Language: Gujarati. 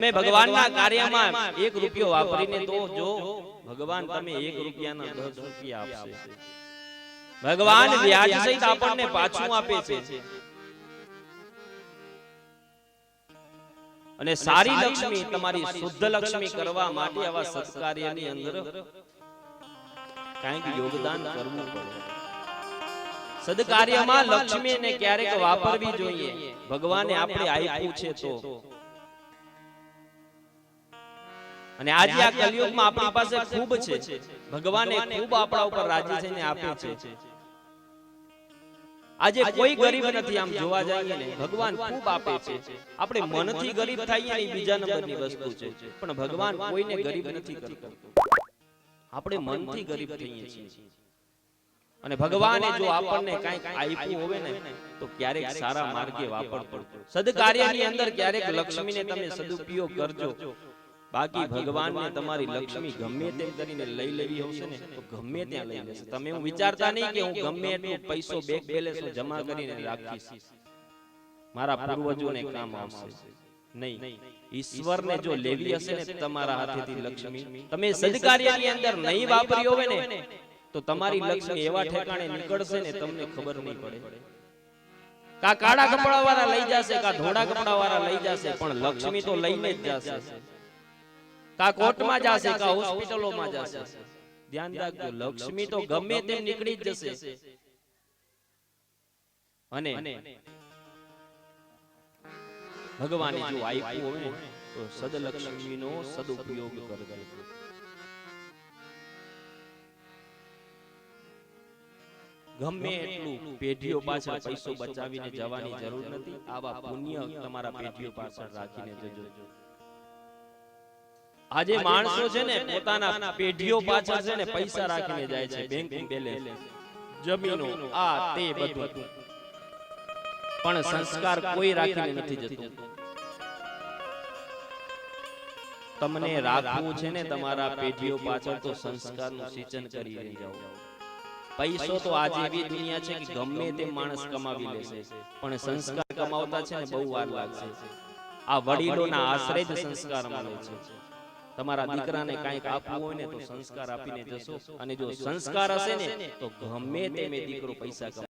તમે ભગવાનના કાર્યમાં એક રૂપિયો વાપરીને તો જો ભગવાન તમે એક રૂપિયાના દસ રૂપિયા આપશે. ભગવાન વ્યાજ સહિત આપણને પાછું આપે છે. અને સારી લક્ષ્મી તમારી શુદ્ધ લક્ષ્મી કરવા માટે આવા સત્કાર્યની અંદર કાંઈક યોગદાન કરવું પડે. સદકાર્યમાં લક્ષ્મીને ક્યારેક વાપરવી જોઈએ. ભગવાને આપણે આપ્યું છે તો. અને આજે આ કલયુગમાં આપણી પાસે ખૂબ છે. ભગવાને ખૂબ આપણા ઉપર રાજી થઈને આપ્યું છે. આજે કોઈ ગરીબ નથી આમ જોવા જઈએ ને ભગવાન ખૂબ આપે છે. આપણે મનથી ગરીબ થઈએ ને બીજા નંબરની વસ્તુ છે. પણ ભગવાન કોઈને ગરીબ નથી કરતો. આપણે મનથી ગરીબ થઈએ છીએ. અને ભગવાને જો આપણને કંઈક આપ્યું હોય ને તો ક્યારેક સારા માર્ગે વાપરતો સદકાર્યની અંદર ક્યારેક લક્ષ્મીને તમે સદુપયોગ કરજો. બાકી ભગવાનને તમારી લક્ષ્મી ગમે તેમ કરીને લઈ લેવી હશે ને તો ગમે ત્યાં લઈ લેશે. તમે હું વિચારતા નહીં કે હું ગમે એટલો પૈસો બેંક બેલેન્સ જમા કરીને રાખીશ. મારા પૂર્વજોને કામ આવશે. નહીં. ઈશ્વરને જો લેવી હશે ને તમારા હાથેથી લક્ષ્મી તમે સદકાર્યની અંદર નહીં વાપરી હોય ને તો તમારી લક્ષ્મી એવા ઠેકાણે નીકળશે ને તમને ખબર નહીં પડે. કા કાળા કપડા વાળા લઈ જશે કા ધોળા કપડા વાળા લઈ જશે પણ લક્ષ્મી તો લઈને જ જશે કા કોર્ટમાં જશે કા હોસ્પિટલોમાં જશે? ધ્યાન રાખજો લક્ષ્મી તો ગમે તેમ નીકળી જ જશે. અને ભગવાન જો આપ્યું હોય તો સદલક્ષ્મીનો સદુપયોગ કરજો. ગમે એટલું પેઢીઓ પાછળ પૈસો બચાવીને જવાની જરૂર નથી. આવા પુણ્ય તમારા પેઢીઓ પાછળ રાખીને જજો. આજે માણસો છે ને પોતાના પેઢીઓ પાછળ છે ને પૈસા રાખીને જાય છે બેંક બેલેન્સ જમીનો આ તે બધું. પણ સંસ્કાર કોઈ રાખીને નથી જતું. તમને રાખવું છે ને તમારા પેઢીઓ પાછળ તો સંસ્કારનું સિંચન કરી રહી જાઓ. પૈસો તો આજે એવી દુનિયા છે કે ગમે તે માણસ કમાવી લેશે. પણ સંસ્કાર કમાવતા છે ને બહુ વાર લાગશે. આ વડીલોના આશ્રય જ સંસ્કાર મળે છે. તમારા દીકરાને કાંઈક આપવું હોય ને તો સંસ્કાર આપીને જશો. અને જો સંસ્કાર હશે ને તો ગમે તે મેં દીકરો પૈસા